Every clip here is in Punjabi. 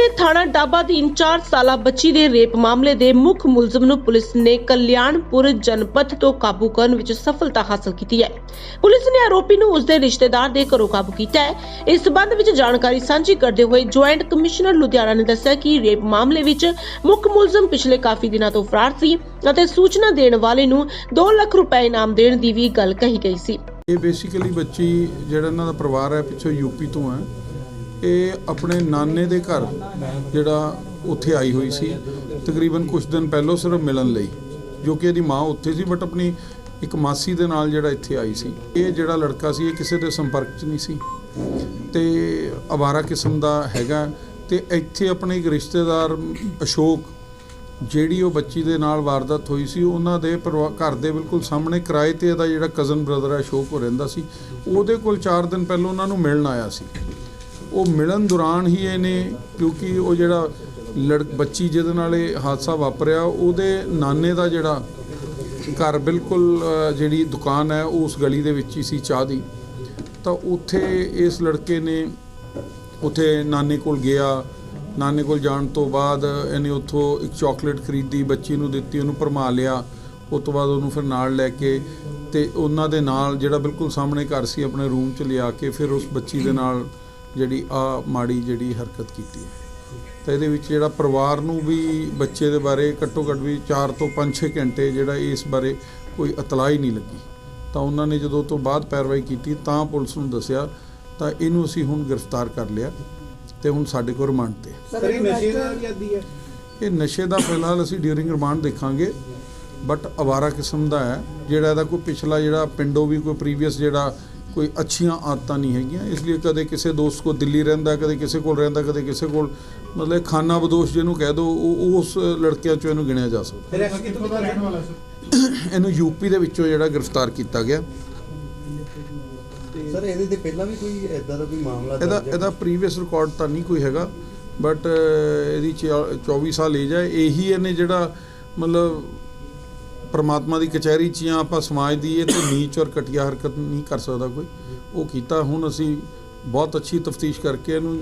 ਦੇ ਥਾਣਾ ਡਾਬਾ ਦੀ 4 ਸਾਲਾ ਬੱਚੀ ਦੇ ਰੇਪ ਮਾਮਲੇ ਦੇ ਮੁੱਖ ਮੁਲਜ਼ਮ ਨੂੰ ਪੁਲਿਸ ਨੇ ਕਲਿਆਣਪੁਰ ਜਨਪਥ ਤੋਂ ਕਾਬੂ ਕਰਨ ਵਿੱਚ ਸਫਲਤਾ ਹਾਸਲ ਕੀਤੀ ਹੈ। ਪੁਲਿਸ ਨੇ ਆਰੋਪੀ ਨੂੰ ਉਸਦੇ ਰਿਸ਼ਤੇਦਾਰ ਦੇ ਘਰੋਂ ਕਾਬੂ ਕੀਤਾ ਹੈ। ਇਸ ਸਬੰਧ ਵਿੱਚ ਜਾਣਕਾਰੀ ਸਾਂਝੀ ਕਰਦੇ ਹੋਏ ਜੁਆਇੰਟ ਕਮਿਸ਼ਨਰ ਲੁਧਿਆਣਾ ਨੇ ਦੱਸਿਆ ਕਿ ਰੇਪ ਮਾਮਲੇ ਵਿੱਚ ਮੁੱਖ ਮੁਲਜ਼ਮ ਪਿਛਲੇ ਕਾਫੀ ਦਿਨਾਂ ਤੋਂ ਫਰਾਰ ਸੀ ਅਤੇ ਸੂਚਨਾ ਦੇਣ ਵਾਲੇ ਨੂੰ 2 ਲੱਖ ਰੁਪਏ ਇਨਾਮ ਦੇਣ ਦੀ ਵੀ ਗੱਲ ਕਹੀ ਗਈ ਸੀ। ਇਹ ਬੇਸਿਕਲੀ ਬੱਚੀ ਜਿਹੜਾ ਇਹਨਾਂ ਦਾ ਪਰਿਵਾਰ ਹੈ, ਪਿੱਛੋਂ ਯੂਪੀ ਤੋਂ ਹੈ। ਇਹ ਆਪਣੇ ਨਾਨੇ ਦੇ ਘਰ ਜਿਹੜਾ ਉੱਥੇ ਆਈ ਹੋਈ ਸੀ, ਤਕਰੀਬਨ ਕੁਝ ਦਿਨ ਪਹਿਲਾਂ ਸਿਰਫ ਮਿਲਣ ਲਈ, ਜੋ ਕਿ ਇਹਦੀ ਮਾਂ ਉੱਥੇ ਸੀ ਬਟ ਆਪਣੀ ਇੱਕ ਮਾਸੀ ਦੇ ਨਾਲ ਜਿਹੜਾ ਇੱਥੇ ਆਈ ਸੀ। ਇਹ ਜਿਹੜਾ ਲੜਕਾ ਸੀ, ਇਹ ਕਿਸੇ ਦੇ ਸੰਪਰਕ 'ਚ ਨਹੀਂ ਸੀ। ਤੇ ਅਵਾਰਾ ਕਿਸਮ ਦਾ ਹੈਗਾ, ਤੇ ਇੱਥੇ ਆਪਣੇ ਇੱਕ ਰਿਸ਼ਤੇਦਾਰ ਅਸ਼ੋਕ, ਜਿਹੜੀ ਉਹ ਬੱਚੀ ਦੇ ਨਾਲ ਵਾਰਦਾਤ ਹੋਈ ਸੀ, ਉਹਨਾਂ ਦੇ ਪਰਿਵਾ- ਘਰ ਦੇ ਬਿਲਕੁਲ ਸਾਹਮਣੇ ਕਿਰਾਏ ਤੇ ਇਹਦਾ ਜਿਹੜਾ ਕਜ਼ਨ ਬ੍ਰਦਰ ਹੈ, ਅਸ਼ੋਕ, ਉਹ ਰਹਿੰਦਾ ਸੀ। ਉਹਦੇ ਕੋਲ 4 ਦਿਨ ਪਹਿਲਾਂ ਉਹਨਾਂ ਨੂੰ ਮਿਲਣ ਆਇਆ ਸੀ। ਉਹ ਮਿਲਣ ਦੌਰਾਨ ਹੀ ਇਹਨੇ, ਕਿਉਂਕਿ ਉਹ ਜਿਹੜਾ ਲੜ, ਬੱਚੀ ਜਿਹਦੇ ਨਾਲ ਇਹ ਹਾਦਸਾ ਵਾਪਰਿਆ, ਉਹਦੇ ਨਾਨੇ ਦਾ ਜਿਹੜਾ ਘਰ ਬਿਲਕੁਲ ਜਿਹੜੀ ਦੁਕਾਨ ਹੈ, ਉਹ ਉਸ ਗਲੀ ਦੇ ਵਿੱਚ ਹੀ ਸੀ ਚਾਹ ਦੀ। ਤਾਂ ਉੱਥੇ ਇਸ ਲੜਕੇ ਨੇ, ਉੱਥੇ ਨਾਨੇ ਕੋਲ ਗਿਆ। ਨਾਨੇ ਕੋਲ ਜਾਣ ਤੋਂ ਬਾਅਦ ਇਹਨੇ ਉੱਥੋਂ ਇੱਕ ਚਾਕਲੇਟ ਖਰੀਦੀ, ਬੱਚੀ ਨੂੰ ਦਿੱਤੀ, ਉਹਨੂੰ ਭਰਮਾ ਲਿਆ। ਉਸ ਤੋਂ ਬਾਅਦ ਉਹਨੂੰ ਫਿਰ ਨਾਲ ਲੈ ਕੇ ਤੇ ਉਹਨਾਂ ਦੇ ਨਾਲ ਜਿਹੜਾ ਬਿਲਕੁਲ ਸਾਹਮਣੇ ਘਰ ਸੀ, ਆਪਣੇ ਰੂਮ 'ਚ ਲਿਆ ਕੇ, ਫਿਰ ਉਸ ਬੱਚੀ ਦੇ ਨਾਲ ਜਿਹੜੀ ਆ ਮਾੜੀ ਜਿਹੜੀ ਹਰਕਤ ਕੀਤੀ ਤਾਂ ਇਹਦੇ ਵਿੱਚ ਜਿਹੜਾ ਪਰਿਵਾਰ ਨੂੰ ਵੀ ਬੱਚੇ ਦੇ ਬਾਰੇ ਘੱਟੋ ਘੱਟ ਵੀ 4 ਤੋਂ 5-6 ਘੰਟੇ ਜਿਹੜਾ ਇਸ ਬਾਰੇ ਕੋਈ ਇਤਲਾਹ ਹੀ ਨਹੀਂ ਲੱਗੀ। ਤਾਂ ਉਹਨਾਂ ਨੇ ਜਦੋਂ ਤੋਂ ਬਾਅਦ ਪੈਰਵਾਈ ਕੀਤੀ ਤਾਂ ਪੁਲਿਸ ਨੂੰ ਦੱਸਿਆ ਤਾਂ ਇਹਨੂੰ ਅਸੀਂ ਹੁਣ ਗ੍ਰਿਫਤਾਰ ਕਰ ਲਿਆ ਤੇ ਹੁਣ ਸਾਡੇ ਕੋਲ ਰਿਮਾਂਡ ਤੇ ਹੈ। ਸਰ ਇਹ ਨਸ਼ੇ ਦਾ ਕੀ ਆਦੀ ਹੈ? ਇਹ ਨਸ਼ੇ ਦਾ ਫਿਲਹਾਲ ਅਸੀਂ ਡਿਊਰਿੰਗ ਰਿਮਾਂਡ ਦੇਖਾਂਗੇ ਬਟ ਅਵਾਰਾ ਕਿਸਮ ਦਾ ਹੈ। ਜਿਹੜਾ ਇਹਦਾ ਕੋਈ ਪਿਛਲਾ ਜਿਹੜਾ ਪਿੰਡੋਂ ਵੀ ਕੋਈ ਪ੍ਰੀਵੀਅਸ ਜਿਹੜਾ ਕੋਈ ਅੱਛੀਆਂ ਆਦਤਾਂ ਨਹੀਂ ਹੈਗੀਆਂ ਇਸ ਲਈ ਕਦੇ ਕਿਸੇ ਦੋਸਤ ਕੋ ਦਿੱਲੀ ਰਹਿੰਦਾ ਕਦੇ ਕਿਸੇ ਕੋਲ ਰਹਿੰਦਾ ਕਦੇ ਕਿਸੇ ਕੋਲ ਮਤਲਬ ਖਾਨਾ ਬਦੋਸ਼ ਜਿਹਨੂੰ ਕਹਿ ਦੋ ਉਹ ਉਸ ਲੜਕਿਆਂ ਚੋਂ ਇਹਨੂੰ ਗਿਣਿਆ ਜਾ ਸਕਦਾ। ਫਿਰ ਇਹ ਕਿੱਥੋਂ ਦਾ ਰਹਿਣ ਵਾਲਾ ਸਰ ਇਹਨੂੰ ਯੂਪੀ ਦੇ ਵਿੱਚੋਂ ਜਿਹੜਾ ਗ੍ਰਿਫਤਾਰ ਕੀਤਾ ਗਿਆ। ਸਰ ਇਹਦੇ ਤੇ ਪਹਿਲਾਂ ਵੀ ਕੋਈ ਐਦਾਂ ਦਾ ਕੋਈ ਮਾਮਲਾ ਇਹਦਾ? ਇਹਦਾ ਪ੍ਰੀਵੀਅਸ ਰਿਕਾਰਡ ਤਾਂ ਨਹੀਂ ਕੋਈ ਹੈਗਾ ਬਟ ਇਹਦੀ ਚਿਆ- 24 ਸਾਲ ਏਜ ਹੈ ਇਹੀ ਇਹਨੇ ਜਿਹੜਾ ਮਤਲਬ ਪਰਮਾਤਮਾ ਦੀ ਕਚਹਿਰੀ 'ਚ ਜਾਂ ਆਪਾਂ ਸਮਾਜ ਦੀ ਇਹ ਤੇ ਨੀਚ ਔਰ ਘਟੀਆ ਹਰਕਤ ਨਹੀਂ ਕਰ ਸਕਦਾ ਕੋਈ। ਉਹ ਕੀਤਾ, ਹੁਣ ਅਸੀਂ ਬਹੁਤ ਅੱਛੀ ਤਫਤੀਸ਼ ਕਰਕੇ ਇਹਨੂੰ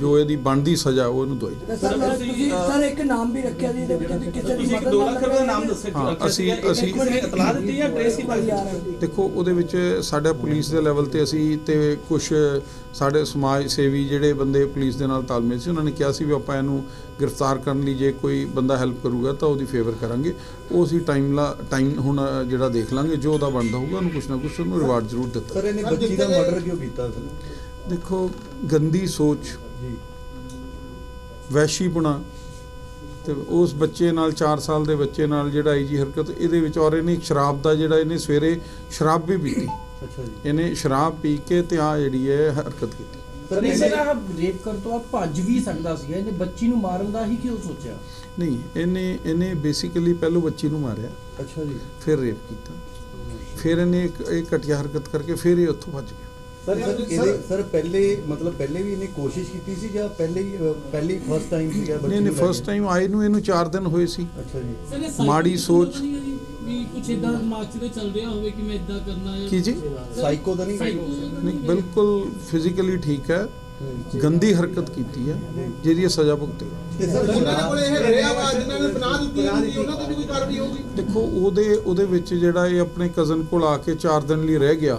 ਜੋ ਇਹਦੀ ਬਣਦੀ ਸਜ਼ਾ ਉਹ ਇਹਨੂੰ ਦਵਾਈ ਜਾਵੇ। ਸਰ ਤੁਸੀਂ ਸਰ ਇੱਕ ਨਾਮ ਵੀ ਰੱਖਿਆ ਜੀ ਇਹਦੇ ਵਿੱਚ ਵੀ ਕਿਸੇ ਦੀ ਤੁਸੀਂ ਇੱਕ ਮਦਦ 2 ਨਾਲ ਲੱਖ ਰੁਪਏ ਦਾ ਨਾਮ ਦੱਸਿਆ ਹਾਂ, ਕਿ ਅਸੀਂ- ਅਸੀਂ- ਕਿਸੇ ਨੇ ਇਤਲਾਹ ਦਿੱਤੀ ਜਾਂ ਟ੍ਰੇਸ ਹੀ ਕੋਈ ਆ ਰਿਹਾ ਦੇਖੋ ਉਹਦੇ ਵਿੱਚ ਸਾਡਾ ਪੁਲਿਸ ਦੇ ਲੈਵਲ ਤੇ ਅਸੀਂ ਤੇ ਕੁਝ ਸਾਡੇ ਸਮਾਜ ਸੇਵੀ ਜਿਹੜੇ ਬੰਦੇ ਪੁਲਿਸ ਦੇ ਨਾਲ ਤਾਲਮੇਲ ਸੀ ਉਹਨਾਂ ਨੇ ਕਿਹਾ ਸੀ ਵੀ ਆਪਾਂ ਇਹਨੂੰ ਗ੍ਰਿਫਤਾਰ ਕਰਨ ਲਈ ਜੇ ਕੋਈ ਬੰਦਾ ਹੈਲਪ ਕਰੂਗਾ ਤਾਂ ਉਹਦੀ ਫੇਵਰ ਕਰਾਂਗੇ। ਉਹ ਅਸੀਂ ਟਾਈਮ ਲਾ ਟਾਈਮ ਹੁਣ ਜਿਹੜਾ ਦੇਖ ਲਾਂਗੇ ਜੋ ਉਹਦਾ ਬਣਦਾ ਹੋਊਗਾ ਉਹਨੂੰ ਕੁਛ ਨਾ ਕੁਛ ਉਹਨੂੰ ਰਿਵਾਰਡ ਜ਼ਰੂਰ ਦਿੱਤਾ। ਸਰ ਇਹਨੇ ਬੱਚੀ ਦਾ ਮਰਡਰ ਕਿਉਂ ਕੀਤਾ ਸਰ ਦੇਖੋ ਗੰਦੀ ਸੋਚ ਜੀ। ਵੈਸ਼ੀਪੁਣਾ ਤੇ ਉਸ ਬੱਚੇ ਨਾਲ 4 ਸਾਲ ਦੇ ਬੱਚੇ ਨਾਲ ਜਿਹੜਾ ਆਈ ਜੀ ਹਰਕਤ ਇਹਦੇ ਵਿੱਚ ਔਰ ਇਹਨੇ ਸ਼ਰਾਬ ਦਾ ਜਿਹੜਾ ਇਹਨੇ ਸਵੇਰੇ ਸ਼ਰਾਬ ਵੀ ਪੀਤੀ। ਅੱਛਾ ਜੀ। ਇਹਨੇ ਸ਼ਰਾਬ ਪੀ ਕੇ ਤੇ ਆ ਜਿਹੜੀ ਹੈ ਹਰਕਤ ਕੀਤੀ। ਇਹਨੇ- ਸਰ ਆਹ ਰੇਪ ਕਰ ਤੋਂ ਆ ਭੱਜ ਵੀ ਸਕਦਾ ਸੀ ਇਹਨੇ ਬੱਚੀ ਨੂੰ ਮਾਰਨ ਦਾ ਹੀ ਕਿਉਂ ਸੋਚਿਆ? ਨਹੀਂ ਇਹਨੇ ਇਹਨੇ ਬੇਸਿਕਲੀ ਪਹਿਲੋਂ ਬੱਚੀ ਨੂੰ ਮਾਰਿਆ। ਅੱਛਾ ਜੀ। ਫਿਰ ਰੇਪ ਕੀਤਾ। ਫਿਰ ਇਹਨੇ ਇੱਕ ਇਹ ਘਟੀਆ ਹਰਕਤ ਕਰਕੇ ਫਿਰ ਇਹ ਉੱਥੋਂ ਭੱਜ ਗਿਆ। ਸਰ ਸਰ ਇਹਦੇ ਸਰ ਪਹਿਲੇ ਮਤਲਬ ਪਹਿਲੇ ਵੀ ਇਹਨੇ ਕੋਸ਼ਿਸ਼ ਕੀਤੀ ਸੀ ਜਾਂ ਪਹਿਲੇ ਹੀ ਪਹਿਲੀ ਫਸਟ ਟਾਈਮ ਸੀਗਾ ਬੱਚੀ ਨਹੀਂ ਨਹੀਂ ਫਸਟ? ਟਾਈਮ ਆਏ ਨੂੰ ਇਹਨੂੰ 4 ਦਿਨ ਹੋਏ ਸੀ। ਅੱਛਾ ਜੀ। ਮਾੜੀ ਸੋਚ ਵੀ ਕੁਛ ਇਦਾਂ ਦਿਮਾਗ 'ਚ ਤੇ ਚੱਲ ਰਿਹਾ ਹੋਵੇ ਕਿ ਮੈਂ ਇਦਾਂ ਕਰਨਾ ਹੈ। ਕੀ ਜੀ? ਸਾਈਕੋ ਤਾਂ ਨਹੀਂ? ਸਾਈਕੋ। ਨਹੀਂ ਬਿਲਕੁਲ ਫਿਜ਼ੀਕਲੀ ਠੀਕ ਹੈ। ਗੰਦੀ ਹਰਕਤ ਕੀਤੀ ਹੈ ਜਿਹਦੀ ਸਜ਼ਾ ਭੁਗਤੇਗਾ ਉਹਨਾਂ ਕੋਲ ਇਹ ਰਿਹਾ ਵਾ ਜਿਨ੍ਹਾਂ ਨੇ ਬਣਾ ਦਿੱਤੀ ਹੁੰਦੀ ਉਹਨਾਂ ਤੇ ਵੀ ਕੋਈ ਕਾਰਵਾਈ ਹੋਊਗੀ। ਦੇਖੋ ਉਹਦੇ ਉਹਦੇ ਵਿੱਚ ਜਿਹੜਾ ਇਹ ਆਪਣੇ ਕਜ਼ਨ ਕੋਲ ਆ ਕੇ 4 ਦਿਨ ਲਈ ਰਹਿ ਗਿਆ।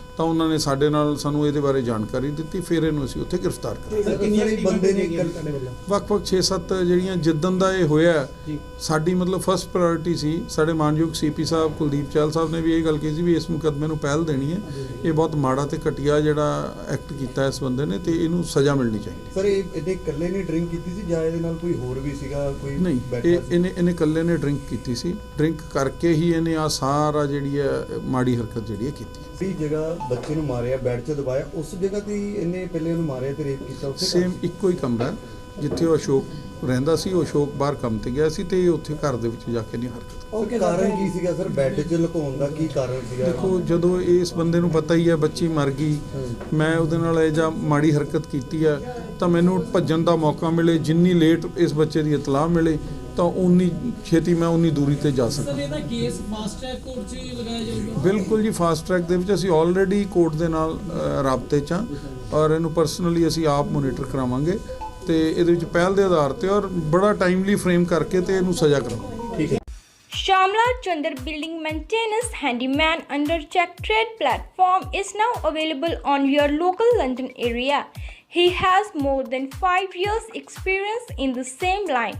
ਤਾਂ ਉਹਨਾਂ ਨੇ ਸਾਡੇ ਨਾਲ ਸਾਨੂੰ ਇਹਦੇ ਬਾਰੇ ਜਾਣਕਾਰੀ ਦਿੱਤੀ ਫਿਰ ਇਹਨੂੰ ਅਸੀਂ ਉੱਥੇ ਗ੍ਰਿਫਤਾਰ ਕਰ ਲਿਆ ਸਰ ਕਿੰਨੀਆਂ ਬੰਦੇ ਨੇ ਕੱਲ ਵੱਖ-ਵੱਖ 6-7 ਜਿਹੜੀਆਂ ਜਿੱਦਨ ਦਾ ਇਹ ਹੋਇਆ ਸਾਡੀ ਮਤਲਬ ਫਸਟ ਪ੍ਰਾਇੋਰਟੀ ਸੀ ਸਾਡੇ ਮਾਨਯੋਗ ਸੀਪੀ ਸਾਹਿਬ ਕੁਲਦੀਪ ਚਾਲ ਸਾਹਿਬ ਨੇ ਵੀ ਇਹ ਗੱਲ ਕਹੀ ਸੀ ਵੀ ਇਸ ਮੁਕੱਦਮੇ ਨੂੰ ਪਹਿਲ ਦੇਣੀ ਹੈ। ਇਹ ਬਹੁਤ ਮਾੜਾ ਤੇ ਘਟੀਆ ਜਿਹੜਾ ਐਕਟ ਕੀਤਾ ਇਸ ਬੰਦੇ ਨੇ ਤੇ ਇਹਨੂੰ ਸਜ਼ਾ ਮਿਲਣੀ ਚਾਹੀਦੀ ਸਰ ਇਹ ਇਹਨੇ ਇਕੱਲੇ ਨੇ ਡਰਿੰਕ ਕੀਤੀ ਸੀ ਜਾਂ ਇਹਦੇ ਨਾਲ ਕੋਈ ਹੋਰ ਵੀ ਸੀਗਾ ਕੋਈ ਨਹੀਂ ਸੀ? ਇਹਨੇ ਇਹਨੇ ਇਕੱਲੇ ਨੇ ਡਰਿੰਕ ਕੀਤੀ ਸੀ। ਡਰਿੰਕ ਕਰਕੇ ਹੀ ਇਹਨੇ ਆ ਸਾਰਾ ਜਿਹੜੀ ਹੈ ਮਾੜੀ ਹਰਕਤ ਜਿਹੜੀ ਹੈ ਕੀਤੀ ਜਿਹੜੀ ਜਗ੍ਹਾ ਬੱਚੇ ਨੂੰ ਮਾਰਿਆ ਬੈੱਡ 'ਚ ਦਬਾਇਆ ਉਸ ਜਗ੍ਹਾ ਤੇ ਹੀ ਇਹਨੇ ਪਹਿਲੇ ਉਹਨੂੰ ਮਾਰਿਆ ਤੇ ਰੇਪ ਕੀਤਾ ਉੱਥੇ ਸੇਮ ਇੱਕੋ ਹੀ ਕਮਰਾ ਜਿੱਥੇ ਉਹ ਅਸ਼ੋਕ ਰਹਿੰਦਾ ਸੀ ਉਹ ਅਸ਼ੋਕ ਬਾਹਰ ਕੰਮ ਤੇ ਗਿਆ ਸੀ ਤੇ ਉੱਥੇ ਘਰ ਦੇ ਵਿੱਚ ਜਾ ਕੇ ਨਹੀਂ ਹਰਕਤ ਉਹ ਕਾਰਨ ਕੀ ਸੀਗਾ ਸਰ? ਬੈੱਡ 'ਚ ਲੁਕਾਉਣ ਦਾ ਕੀ ਕਾਰਨ ਸੀਗਾ? ਦੇਖੋ ਜਦੋਂ ਇਸ ਬੰਦੇ ਨੂੰ ਪਤਾ ਹੀ ਹੈ ਬੱਚੀ ਮਰ ਗਈ ਮੈਂ ਉਹਦੇ ਨਾਲ ਇਹ ਜਾਂ ਮਾੜੀ ਹਰਕਤ ਕੀਤੀ ਹੈ ਤਾਂ ਮੈਨੂੰ ਭੱਜਣ ਦਾ ਮੌਕਾ ਮਿਲੇ ਜਿੰਨੀ ਲੇਟ ਇਸ ਬੱਚੇ ਦੀ ਇਤਲਾਹ ਮਿਲੇ ਤਾਂ ਉਨੀ ਛੇਤੀ ਮੈਂ ਉਨੀ ਦੂਰੀ ਤੇ ਜਾ ਸਕਾਂ ਸਰ ਇਹਦਾ ਕੇਸ ਫਾਸਟ ਟਰੈਕ ਕੋਰਟ 'ਚ ਲਗਾਇਆ ਜਾਊਗਾ ਬਿਲਕੁਲ ਜੀ ਫਾਸਟ ਟਰੈਕ ਦੇ ਵਿੱਚ ਅਸੀਂ ਆਲਰੇਡੀ ਕੋਰਟ ਦੇ ਨਾਲ ਰਾਬਤੇ 'ਚ ਹਾਂ ਔਰ ਇਹਨੂੰ ਪਰਸਨਲੀ ਅਸੀਂ ਆਪ ਮੋਨੀਟਰ ਕਰਾਵਾਂਗੇ ਤੇ ਇਹਦੇ ਵਿੱਚ ਪਹਿਲ ਦੇ ਆਧਾਰ ਤੇ ਔਰ ਬੜਾ ਟਾਈਮਲੀ ਫਰੇਮ ਕਰਕੇ ਤੇ ਇਹਨੂੰ ਸਜ਼ਾ ਕਰਾਵਾਂਗੇ Shamla Chandar Building Maintenance Handyman under Check Trade platform is now available on your local London area. He has more than 5 years experience in the same line.